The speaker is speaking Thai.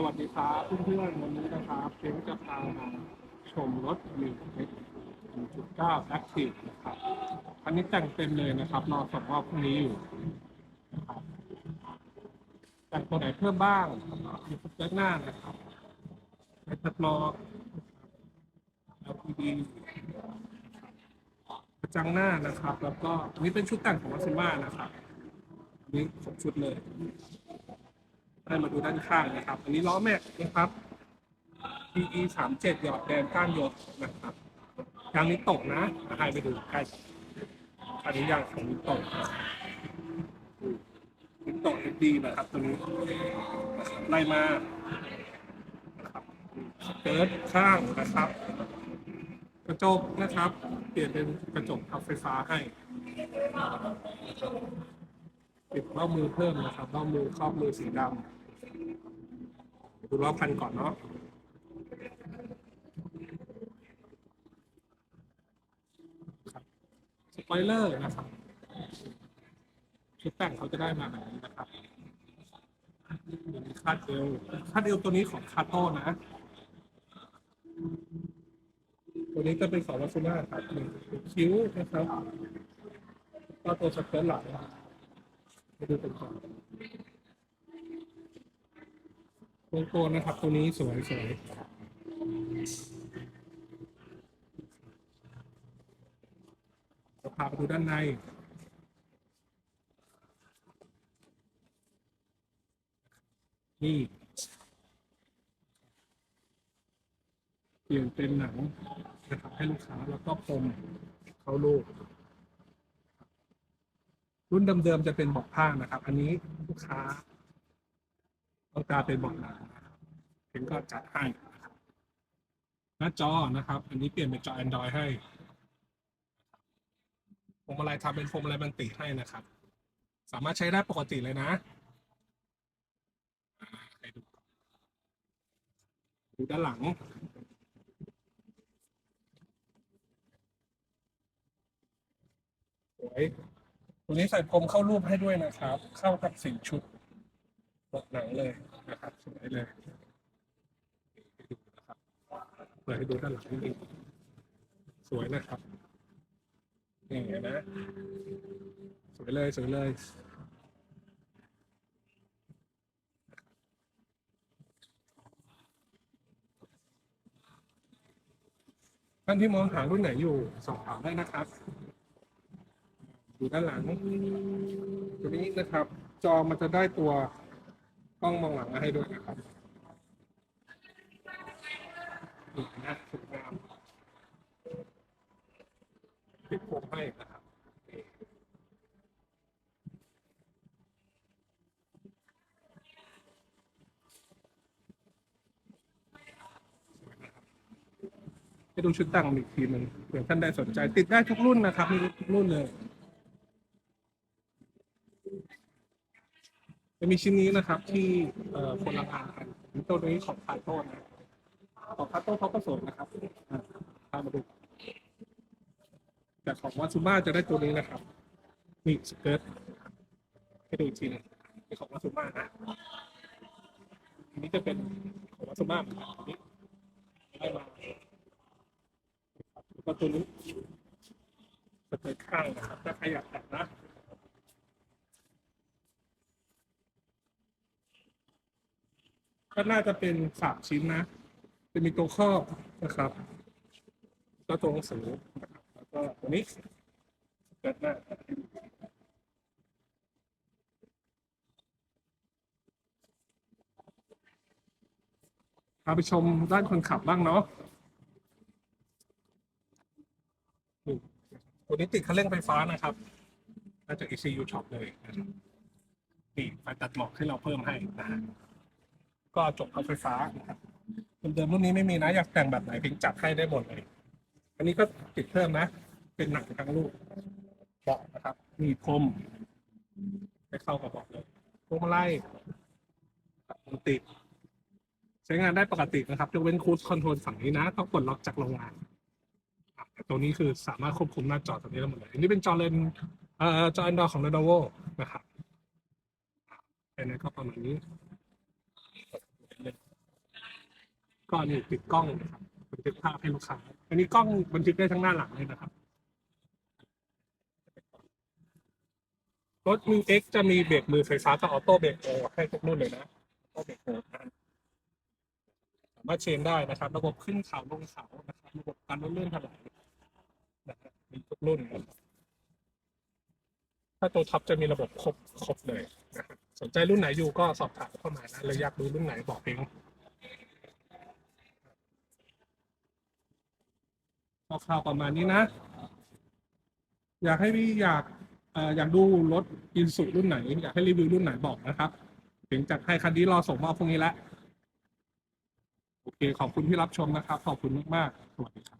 สวัสดีครับเพื่อนๆวันนี้นะครับเพ็งจะพามาชมรถมิวเอ็ก1.9 Active นะครับอันนี้แต่งเต็มเลยนะครับรอส่งรอบพรุ่งนี้อยู่นะครับแต่งตัวไหนเพิ่มบ้างมีฟุตเตอร์หน้านะครับไอตัดล้อ LED กระจังหน้านะครับ แล้วก็อันนี้เป็นชุดแต่งของวัซิมานะครับ อันนี้ครบชุดเลย ได้มาดูด้านข้างนะครับ อันนี้ล้อแม็กนะครับ PE 3 7หยอดแดนก้านยกนะครับยางนี้ตกนะให้ไปดูใกล้อันนี้ยางของนี้ตกนะนี้ตกดีนะครับตัวนี้ไล่มานะครับเกิร์ตข้างนะครับ กระจกนะครับ เปลี่ยนเป็นกระจกพับไฟฟ้าให้ติดเบ้ามือเพิ่มนะครับเบ้ามือครอบมือสีดำ ดูรอบคันก่อนเนาะสปอยเลอร์นะครับชุดแต่งเขาจะได้มาแบบนี้นะครับมีคาดเอวคาดเอวตัวนี้ของคาโต้นะ ตัวนี้ก็เป็นของวัสนาครับมีคิ้วนะครับก็ตัวสเกิร์ตหลังไปดูเป็นของว งโกนนะครับ ตัวนี้สวยสวยจะพาไปดูด้านในนี่เปลี่ยนเป็นหนังนะครับให้ลูกค้าแล้วก็พรมเข้าลูก รุ่นเดิมๆจะเป็นบาะผ้านะครับ อันนี้ลูกค้า ต้องการเป็นบาะหนังนะครับเห็นก็จัดให้หน้าจอนะครับ อันนี้เปลี่ยนเป็นจอ Android ให้พวงมาลัยทำเป็นพวงมาลัยมันติให้นะครับ สามารถใช้ได้ปกติเลยนะให้ดูด้านหลังสวยตัวนี้ใส่พรมเข้ารูปให้ด้วยนะครับ เข้ากับสีชุดบทหนังเลย นะครับสวยเลยให้ดูนะครับเปิดให้ดูด้านหลังนิดนึงสวยนะครับนี่เห็นนะสวยเลยสวยเลยท่านที่มองหารุ่นไหนอยู่สอบถามได้นะครับ อยู่ด้านหลัง ตัวนี้นะครับ จอมันจะได้ตัว กล้องมองหลังมาให้ด้วยนะครับนี่นะสวยงามติดผมให้นะครับให้ดูชุดตั้งอีกทีหนึ่งเผื่อท่านใดสนใจ ติดได้ทุกรุ่นนะครับ มีทุกรุ่นเลย จะ มีชิ้นนี้นะครับที่เอ่อคนละงานกันตัวนี้ของคาโต้นะของคาโต้เขาก็สวยนะครับอะตามมาดูแต่ของวัตซูมาจะได้ตัวนี้นะครับนี่สเกิร์ตให้ดูอีกทีนึงนี่ของวัตซูมานะอันนี้จะเป็นของวัตซูมาอนกันอันนี้ได้มาแล้วก็ตัวนี้สเกิร์ตข้างนะครับถ้าใครอยากแต่งนะ ก็น่าจะเป็นสามชิ้นนะ จะมีตัวครอบนะครับแล้วตัวหนังสือนะครับแล้วก็ตัวนี้เกิดหน้าพาไปชมด้านคนขับบ้างเนาะตัวนี้ติดคันเร่งไฟฟ้านะครับน่าจะ ECU Shop เลยนะครับนี่ไฟตัดหมอกที่เราเพิ่มให้นะฮะ ก็จบเอาไฟฟ้านะครับเดิมๆรุ่นนี้ไม่มีนะอยากแต่งแบบไหนพิงจัดให้ได้หมดเลย อันนี้ก็ติดเพิ่มนะ เป็นหนังทั้งลูกเบาะนะครับ มีพรมไปเข้ากับเบาะเลยพวงมาลัยติดใช้งานได้ปกตินะครับยกเว้นคูดคอนโทรลฝั่งนี้นะ ต้องกดล็อกจากโรงงานแต่ตัวนี้คือสามารถควบคุมหน้าจอตัวนี้ได้หมดเลยอันนี้เป็นจอเลนเอ่อจอ Android ของ Lenovo นะครับอันนี้ก็ประมาณนี้ ก็นี่ติดกล้องนะครับบันทึกภาพให้ลูกค้า อันนี้กล้องบันทึกได้ทั้งหน้าหลังเลยนะครับ รถ m ิ X จะมีเบรกมือไฟฟ้ากับออโต้เบรกโอให้ทุกรุ่นเลยนะออโต้เบรกโอสามารถเชนได้นะครับ ระบบขึ้นเขาลงเขานะครับระบบการลื่นถลายนะครับมีทุกรุ่นนะครับถ้าตัวท็อปจะมีระบบครบครบเลยนะครับสนใจรุ่นไหนอยู่ก็สอบถามเข้ามานะเลยอยากดูรุ่นไหนบอกเอง คร่าวๆประมาณนี้นะ อยากให้พี่อยากเอ่ออยากดูรถอินสุรุ่นไหน อยากให้รีวิวรุ่นไหนบอกนะครับถึงจัดให้คันนี้รอส่งมอบพรุ่งนี้แล้วโอเค ขอบคุณที่รับชมนะครับ ขอบคุณมากๆสวัสดีครับ